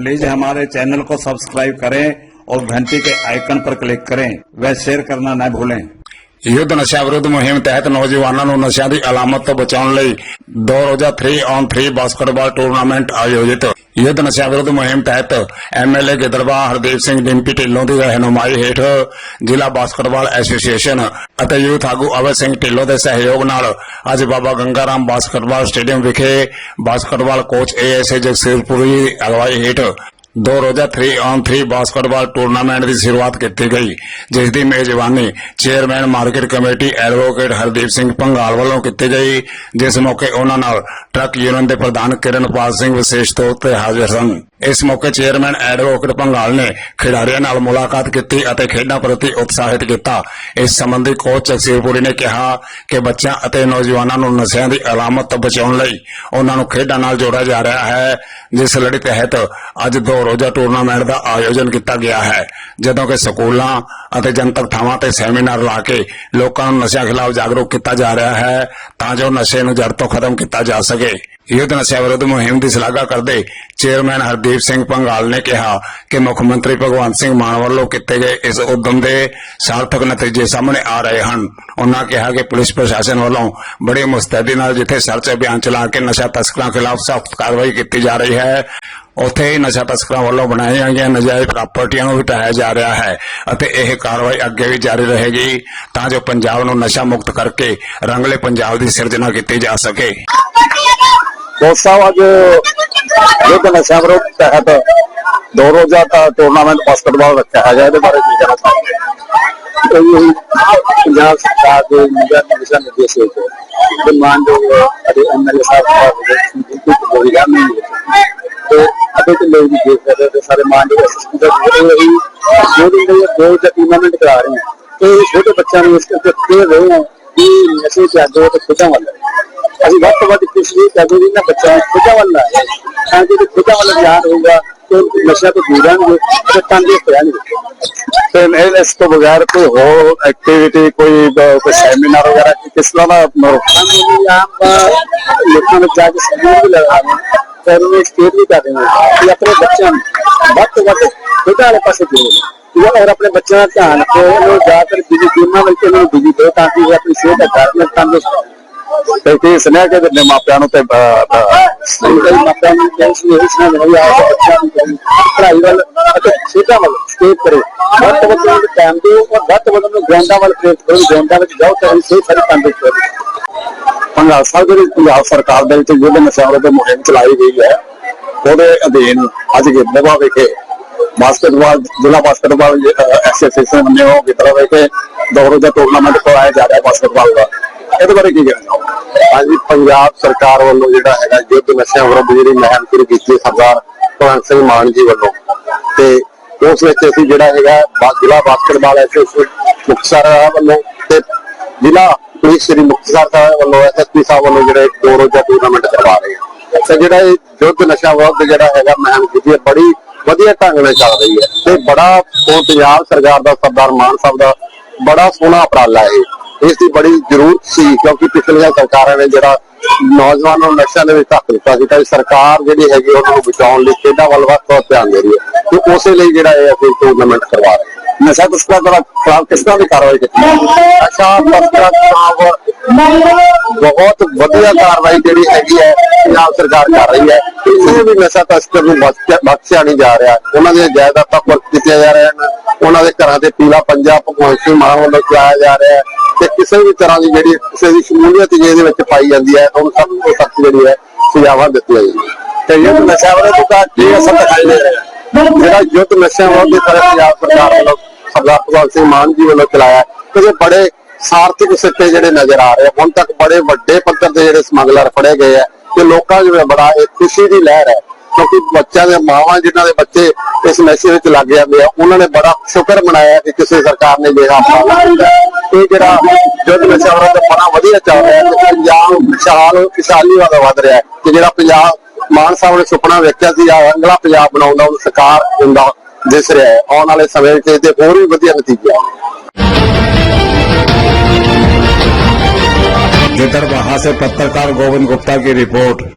Please हमारे channel को subscribe करें और घंटी के आइकन पर क्लिक करें व शेयर करना न भूलें ਯੁੱਧ ਨਸ਼ਾ ਵਿਰੁੱਧ ਮੁਹਿੰਮ ਤਹਿਤ ਨੌਜਵਾਨਾਂ ਨੂੰ ਨਸ਼ਿਆਂ ਦੀ ਅਲਾਮਤ ਤੋਂ ਬਚਾਉਣ ਲਈ ਦੋ ਰੋਜ਼ਾ 3 ਔਨ 3 ਬਾਸਕਟਬਾਲ ਟੂਰਨਾਮੈਂਟ ਆਯੋਜਿਤ ਯੁੱਧ ਨਸ਼ਾ ਵਿਰੁੱਧ ਮੁਹਿੰਮ ਤਹਿਤ ਐਮਐਲਏ ਗਿੱਦੜਵਾ ਹਰਦੀਪ ਸਿੰਘ ਡਿੰਪੀ ਢਿੱਲੋਂ ਦੀ ਰਹਿਨੁਮਾਈ ਹੇਠ ਜ਼ਿਲ੍ਹਾ ਬਾਸਕਟਬਾਲ ਐਸੋਸੀਏਸ਼ਨ ਅਤੇ ਯੂਥ ਆਗੂ ਅਵੈ ਸਿੰਘ ਢਿੱਲੋਂ ਦੇ ਸਹਿਯੋਗ ਨਾਲ ਅੱਜ ਬਾਬਾ ਗੰਗਾ ਰਾਮ ਬਾਸਕਟਬਾਲ ਸਟੇਡੀਅਮ ਵਿਖੇ ਬਾਸਕਟਬਾਲ ਕੋਚ ਏਐਸਏ ਜਗਸੀਰਪੁਰੀ ਦੀ ਅਗਵਾਈ ਹੇਠ ਦੋ ਰੋਜ਼ਾ 3 ਔਨ 3 ਬਾਸਕਟਬਾਲ ਟੂਰਨਾਮੈਂਟ ਦੀ ਸ਼ੁਰੂਆਤ ਕੀਤੀ ਗਈ, ਜਿਸ ਦੀ ਮੇਜ਼ਬਾਨੀ chairman market committee advocate Hardeep Singh Panghal ਵੱਲੋਂ ਕੀਤੀ ਗਈ, ਜਿਸ ਮੌਕੇ ਉਹਨਾਂ ਨਾਲ ਟਰੱਕ ਯੂਨੀਅਨ ਦੇ ਪ੍ਰਧਾਨ ਕਿਰਨਪਾਲ ਸਿੰਘ ਵਿਸ਼ੇਸ਼ ਤੌਰ ਤੇ ਹਾਜ਼ਰ ਸਨ। ਇਸ ਮੌਕੇ ਚੇਅਰਮੈਨ ਐਡਵੋਕੇਟ ਪੰਘਾਲ ਨੇ ਖਿਡਾਰੀਆਂ ਨਾਲ ਮੁਲਾਕਾਤ ਕੀਤੀ ਅਤੇ ਖੇਡਾਂ ਪ੍ਰਤੀ ਉਤਸ਼ਾਹਿਤ ਕੀਤਾ। ਇਸ ਸੰਬੰਧੀ ਕੋਚ ਜਗਸੀਰਪੁਰੀ ਨੇ ਕਿਹਾ ਕਿ ਬੱਚਿਆਂ ਅਤੇ ਨੌਜਵਾਨਾਂ ਨੂੰ ਨਸ਼ਿਆਂ ਦੀ ਅਲਾਮਤ ਤੋਂ ਬਚਾਉਣ ਲਈ ਉਹਨਾਂ ਨੂੰ ਖੇਡਾਂ ਨਾਲ ਜੋੜਿਆ ਜਾ ਰਿਹਾ ਹੈ, ਜਿਸ ਲੜੀ ਤਹਿਤ ਅੱਜ ਦੋ ਰੋਜ਼ਾ ਟੂਰਨਾਮੈਂਟ ਦਾ ਆਯੋਜਨ ਕੀਤਾ ਗਿਆ ਹੈ। ਜਦੋਂ ਕਿ ਸਕੂਲਾਂ ਅਤੇ ਜਨਤਕ ਥਾਵਾਂ ਤੇ ਸੈਮੀਨਾਰ ਲਾ ਕੇ ਲੋਕਾਂ ਨੂੰ ਨਸ਼ਿਆਂ ਖਿਲਾਫ ਜਾਗਰੂਕ ਕੀਤਾ ਜਾ ਰਿਹਾ ਹੈ ਤਾਂ ਜੋ ਨਸ਼ੇ ਨੂੰ ਜੜ ਤੋਂ ਖਤਮ ਕੀਤਾ ਜਾ ਸਕੇ। ਯੁੱਧ ਨਸ਼ਾ ਵਿਰੁੱਧ ਮੁਹਿੰਮ ਦੀ ਸ਼ਲਾਘਾ ਕਰਦੇ ਚੇਅਰਮੈਨ ਹਰਦੀਪ ਸਿੰਘ ਪੰਘਾਲ ਨੇ ਕਿਹਾ ਕਿ ਮੁੱਖ ਮੰਤਰੀ ਭਗਵੰਤ ਸਿੰਘ ਮਾਨ ਵੱਲੋਂ ਕੀਤੇ ਗਏ ਇਸ ਉਦਮ ਦੇ ਸਾਰਥਕ ਨਤੀਜੇ ਸਾਹਮਣੇ ਆ ਰਹੇ ਹਨ। ਉਹਨਾਂ ਕਿਹਾ ਕਿ ਪੁਲਿਸ ਪ੍ਰਸ਼ਾਸਨ ਵੱਲੋਂ ਬੜੀ ਮੁਸਤੈਦੀ ਨਾਲ ਜਿੱਥੇ ਸਰਚ ਅਭਿਆਨ ਚਲਾ ਕੇ ਨਸ਼ਾ ਤਸਕਰਾਂ ਖਿਲਾਫ ਸਖਤ ਕਾਰਵਾਈ ਕੀਤੀ ਜਾ ਰਹੀ ਹੈ, ਉੱਥੇ ਹੀ ਨਸ਼ਾ ਤਸਕਰਾਂ ਵੱਲੋਂ ਬਣਾਈਆਂ ਗਈਆਂ ਨਜਾਇਜ਼ ਪ੍ਰਾਪਰਟੀਆਂ ਨੂੰ ਹਟਾਇਆ ਜਾ ਰਿਹਾ ਹੈ ਅਤੇ ਇਹ ਕਾਰਵਾਈ ਅੱਗੇ ਵੀ ਜਾਰੀ ਰਹੇਗੀ ਤਾਂ ਜੋ ਪੰਜਾਬ ਨੂੰ ਨਸ਼ਾ ਮੁਕਤ ਕਰਕੇ ਰੰਗਲੇ ਪੰਜਾਬ ਦੀ ਸਿਰਜਣਾ ਕੀਤੀ ਜਾ ਸਕੇ। ਕੋਚ ਸਾਹਿਬ ਅੱਜ ਯੁੱਧ ਨਸ਼ਾ ਵਿਰੋਧ ਤਹਿਤ ਦੋ ਰੋਜ਼ਾ ਦਾ ਟੂਰਨਾਮੈਂਟ ਬਾਸਕਟਬਾਲ ਰੱਖਿਆ ਹੈਗਾ, ਇਹਦੇ ਬਾਰੇ ਕੀ ਕਹਿਣਾ ਚਾਹੁੰਦੇ ਪੰਜਾਬ ਸਰਕਾਰ ਦੇ ਨਿਗਰ ਦਿਸ਼ਾ ਨਿਰਦੇਸ਼ ਵਿੱਚ ਤੇ ਮਾਨਯੋਗ ਅਤੇ ਐਮਐਲਏ ਸਾਹਿਬ ਦਾ ਬਿਲਕੁਲ ਨਹੀਂ ਤੇ ਅਤੇ ਤੇ ਲੋਕ ਵੀ ਦੇਖ ਰਹੇ ਤੇ ਸਾਰੇ ਮਾਨਯੋਗ ਅਸਿਸਟੈਂਟ ਦੇ ਰਹੀ ਜੋ ਵੀ ਇਹ ਦੋ ਜਾਂ ਟੂਰਨਾਮੈਂਟ ਕਰਾ ਰਹੇ ਹਨ ਤੇ ਛੋਟੇ ਬੱਚਿਆਂ ਨੂੰ ਇਸ ਕਰਕੇ ਖੇਡ ਰਹੇ ਹਾਂ ਕਿ ਨਸ਼ੇ ਤੇ ਅੱਗੇ ਤੇ ਖੇਡਾਂ ਵੱਲ ਅਸੀਂ ਵੱਧ ਤੋਂ ਵੱਧ ਕੋਸ਼ਿਸ਼ ਕਰਦੇ ਵੀ ਨਾ ਬੱਚਿਆਂ ਨੂੰ ਖੇਡਾਂ ਵੱਲ ਲਾਏ ਤਾਂ ਕਿ ਖੇਡਾਂ ਵੱਲ ਧਿਆਨ ਹੋਊਗਾ ਤੇ ਉਹ ਨਸ਼ਾ ਤੋਂ ਦੂਰ ਰਹਿਣਗੇ ਤੇ ਤੰਦਰੁਸਤ ਰਹਿਣਗੇ। ਤੇ ਇਸ ਤੋਂ ਬਗੈਰ ਕੋਈ ਹੋਰ ਐਕਟੀਵਿਟੀ ਕੋਈ ਕੋਈ ਸੈਮੀਨਾਰ ਵਗੈਰਾ ਕਿਸ ਤਰ੍ਹਾਂ ਦਾ ਆਮ ਲੋਕਾਂ ਨੂੰ ਜਾ ਕੇ ਸਹਿਯੋਗ ਵੀ ਲਗਾਉਣਾ ਤੇ ਉਹਨੂੰ ਸਟੇਟ ਵੀ ਕਰ ਦੇਣਾ ਕਿ ਆਪਣੇ ਬੱਚਿਆਂ ਨੂੰ ਵੱਧ ਤੋਂ ਵੱਧ ਖੇਡਾਂ ਵਾਲੇ ਪਾਸੇ ਉਹ ਔਰ ਆਪਣੇ ਬੱਚਿਆਂ ਦਾ ਧਿਆਨ ਉਹਨੂੰ ਜ਼ਿਆਦਾਤਰ ਬਿਜ਼ੀ ਗੇਮਾਂ ਵਿੱਚ ਉਹਨਾਂ ਨੂੰ ਬਿਜ਼ੀ ਕਰੋ ਤਾਂ ਕਿ ਉਹ ਆਪਣੀ ਸਿਹਤ ਦਾ ਕਾਰਨ ਤੰਦਰੁਸਤ ਤੇ ਕੀ ਸੁਣਿਆ ਕਿ ਦੇ ਮਾਪਿਆਂ ਨੂੰ ਤੇ ਕਈ ਮਾਪਿਆਂ ਨੂੰ ਟੈਨਸ਼ਨ ਇਹ ਸੁਣਾ ਨਹੀਂ ਆ ਬੱਚਿਆਂ ਨੂੰ ਕਹੀ ਪੜ੍ਹਾਈ ਵੱਲ ਅਤੇ ਸਿੱਧਾ ਵੱਲ ਸਟੇਟ ਕਰੋ ਵੱਧ ਉਹਨਾਂ ਨੂੰ ਟਾਈਮ ਦਿਓ ਔਰ ਵੱਧ ਵੱਧ ਉਹਨੂੰ ਗ੍ਰੈਂਡਾਂ ਵੱਲ ਪ੍ਰੇਰਿਤ ਕਰੋ ਗ੍ਰੈਂਡਾਂ ਵਿੱਚ ਜਾਓ ਤਾਂ ਇਹ ਸਾਰੀ ਤੰਦਰੁਸਤ ਰਹੇਗੀ ਪੰਜਾਬ ਸਾਹਿਬ ਜਿਹੜੀ ਪੰਜਾਬ ਸਰਕਾਰ ਦੇ ਵਿੱਚ ਯੁੱਧ ਨਸ਼ਾ ਵਿਰੁੱਧ ਮੁਹਿੰਮ ਚਲਾਈ ਗਈ ਹੈ ਉਹਦੇ ਅਧੀਨ ਅੱਜ ਗਿੱਦੜਵਾ ਵਿਖੇ ਬਾਸਕਟਬਾਲ ਜ਼ਿਲ੍ਹਾ ਬਾਸਕਟਬਾਲ ਐਸੋਸੀਏਸ਼ਨ ਵੱਲੋਂ ਗਿੱਦੜਵਾ ਵਿਖੇ ਦੋ ਰੋਜ਼ਾ ਟੂਰਨਾਮੈਂਟ ਕਰਵਾਇਆ ਜਾ ਰਿਹਾ ਬਾਸਕਟਬਾਲ ਦਾ। ਇਹਦੇ ਬਾਰੇ ਕੀ ਕਹਿਣਾ ਚਾਹੋਗੇ? ਹਾਂਜੀ, ਪੰਜਾਬ ਸਰਕਾਰ ਵੱਲੋਂ ਜਿਹੜਾ ਹੈਗਾ ਯੁੱਧ ਨਸ਼ਿਆਂ ਵਿਰੁੱਧ ਜਿਹੜੀ ਮੁਹਿੰਮ ਸ਼ੁਰੂ ਕੀਤੀ ਹੈ ਸਰਦਾਰ ਭਗਵੰਤ ਸਿੰਘ ਮਾਨ ਜੀ ਵੱਲੋਂ। ਤੇ ਉਸ ਵਿੱਚ ਅਸੀਂ ਜਿਹੜਾ ਹੈਗਾ ਬਾ- ਜ਼ਿਲ੍ਹਾ ਬਾਸਕਟਬਾਲ ਐਸੋਸੀਏਸ਼ਨ ਮੁਕਤਸਰ ਵੱਲੋਂ ਤੇ ਜ਼ਿਲ੍ਹਾ ਪੁਲਿਸ ਸ੍ਰੀ ਮੁਕਤਸਰ ਸਾਹਿਬ ਵੱਲੋਂ ਐਸਐਸਪੀ ਸਾਹਿਬ ਵੱਲੋਂ ਜਿਹੜੇ ਦੋ ਰੋਜ਼ਾ ਟੂਰਨਾਮੈਂਟ ਕਰਵਾ ਰਹੇ ਆ ਤੇ ਜਿਹੜਾ ਇਹ ਯੁੱਧ ਨਸ਼ਾ ਵਿਰੁੱਧ ਜਿਹੜਾ ਹੈਗਾ ਮੁਹਿੰਮ ਕੀਤੀ ਹੈ, ਬੜੀ ਵਧੀਆ ਢੰਗ ਨਾਲ ਚੱਲ ਰਹੀ ਹੈ। ਤੇ ਬੜਾ ਉਹ ਪੰਜਾਬ ਸਰਕਾਰ ਦਾ, ਸਰਦਾਰ ਮਾਨ ਸਾਹਿਬ ਦਾ ਬੜਾ ਸੋਹਣਾ ਉਪਰਾਲਾ ਹੈ ਇਸ ਦੀ ਬੜੀ ਜ਼ਰੂਰਤ ਸੀ, ਕਿਉਂਕਿ ਪਿਛਲੀਆਂ ਸਰਕਾਰਾਂ ਨੇ ਜਿਹੜਾ ਨੌਜਵਾਨਾਂ ਨੂੰ ਨਸ਼ਿਆਂ ਦੇ ਵਿੱਚ ਧੱਕ ਦਿੱਤਾ ਸੀ, ਤਾਂ ਸਰਕਾਰ ਜਿਹੜੀ ਹੈਗੀ ਉਹਨਾਂ ਨੂੰ ਬਚਾਉਣ ਲਈ ਖੇਡਾਂ ਵੱਲ ਵੱਧ ਤੋਂ ਵੱਧ ਧਿਆਨ ਦੇ ਰਹੀ ਹੈ ਤੇ ਉਸੇ ਲਈ ਜਿਹੜਾ ਇਹ ਅਸੀਂ ਟੂਰਨਾਮੈਂਟ ਕਰਵਾ ਰਹੇ ਨਸ਼ਾ ਤਸਕਰਾਂ ਦਾ ਖਿਲਾਫ ਕਿਸ ਤਰ੍ਹਾਂ ਦੀ ਕਾਰਵਾਈ ਕੀਤੀ ਨਸ਼ਾ ਤਸਕਰਾਂ ਖਿਲਾਫ ਬਹੁਤ ਵਧੀਆ ਕਾਰਵਾਈ ਜਿਹੜੀ ਹੈਗੀ ਹੈ, ਪੰਜਾਬ ਸਰਕਾਰ ਕਰ ਰਹੀ ਹੈ। ਕਿਸੇ ਵੀ ਨਸ਼ਾ ਤਸਕਰ ਨੂੰ ਬਖਸ਼ਿਆ ਬਖਸ਼ਿਆ ਨਹੀਂ ਜਾ ਰਿਹਾ। ਉਹਨਾਂ ਦੀਆਂ ਜਾਇਦਾਦਾਂ ਕੁਰਕ ਕੀਤੀਆਂ ਜਾ ਰਹੀਆਂ ਹਨ। ਉਹਨਾਂ ਦੇ ਘਰਾਂ ਤੇ ਪੀਲਾ ਪੰਜਾ ਭਗਵੰਤ ਸਿੰਘ ਮਾਨ ਵੱਲੋਂ ਚਲਾਇਆ ਜਾ ਰਿਹਾ ਹੈ। ਤੇ ਕਿਸੇ ਵੀ ਤਰ੍ਹਾਂ ਦੀ ਜਿਹੜੀ ਕਿਸੇ ਦੀ ਸ਼ਮੂਲੀਅਤ ਜੇ ਇਹਦੇ ਵਿੱਚ ਪਾਈ ਜਾਂਦੀ ਹੈ ਉਹਨੂੰ ਸਭ ਤੋਂ ਸਖਤ ਜਿਹੜੀ ਹੈ ਸਜ਼ਾਵਾਂ ਦਿੱਤੀਆਂ ਜਾਂਦੀਆਂ। ਤੇ ਇਹ ਨਸ਼ਾ ਵਿਰੋਧੀ ਦਾ ਕੀ ਅਸਰ ਦਿਖਾਈ ਦੇ ਰਿਹਾ? ਜਿਹੜਾ ਯੁੱਧ ਨਸ਼ਿਆਂ ਵਿਰੋਧੀ ਤਰ੍ਹਾਂ ਪੰਜਾਬ ਸਰਕਾਰ ਵੱਲੋਂ ਸਰਦਾਰ ਭਗਵੰਤ ਸਿੰਘ ਮਾਨ ਜੀ ਵੱਲੋਂ ਚਲਾਇਆ ਹੈ, ਬੜੇ ਸਾਰਥਿਕ ਸਿੱਟੇ ਜਿਹੜੇ ਨਜ਼ਰ ਆ ਰਹੇ ਹੁਣ ਤੱਕ ਬੜੇ ਵੱਡੇ ਪੱਧਰ ਤੇ ਜਿਹੜੇ ਸਮਗਲਰ ਫੜੇ ਗਏ ਆ ਤੇ ਲੋਕਾਂ ਜਿਵੇਂ ਬੜਾ ਇਹ ਖੁਸ਼ੀ ਦੀ ਲਹਿਰ ਹੈ। ਕਿਉਂਕਿ ਬੱਚਿਆਂ ਦੇ ਮਾਵਾਂ ਜਿਨ੍ਹਾਂ ਦੇ ਬੱਚੇ ਇਸ ਨਸ਼ੇ ਵਿੱਚ ਲੱਗ ਜਾਂਦੇ ਆ ਉਹਨਾਂ ਨੇ ਬੜਾ ਸ਼ੁਕਰ ਮਨਾਇਆ ਕਿ ਕਿਸੇ ਸਰਕਾਰ ਨੇ ਜਿਹੜਾ ਆਪਣਾ ਇਹ ਜਿਹੜਾ ਯੁੱਧ ਨਸ਼ਾ ਵਿਰੋਧ ਬੜਾ ਵਧੀਆ ਚੱਲ ਰਿਹਾ ਤੇ ਪੰਜਾਬ ਖੁਸ਼ਹਾਲ ਖੁਸ਼ਹਾਲੀ ਵਾਲਾ ਵੱਧ ਰਿਹਾ ਹੈ ਕਿ ਜਿਹੜਾ ਪੰਜਾਬ ਮਾਨ ਸਾਹਿਬ ਨੇ ਸੁਪਨਾ ਵੇਖਿਆ ਸੀ ਆ ਅਗਲਾ ਪੰਜਾਬ ਬਣਾਉਣ ਦਾ ਉਹ ਸਾਕਾਰ ਹੁੰਦਾ ਦਿਸ ਰਿਹਾ ਹੈ ਆਉਣ ਵਾਲੇ ਸਮੇਂ ਵਿੱਚ ਇਹਦੇ ਹੋਰ ਵੀ ਵਧੀਆ ਨਤੀਜੇ ਆਉਣਗੇ गिदरबहा से पत्रकार गोविंद गुप्ता की रिपोर्ट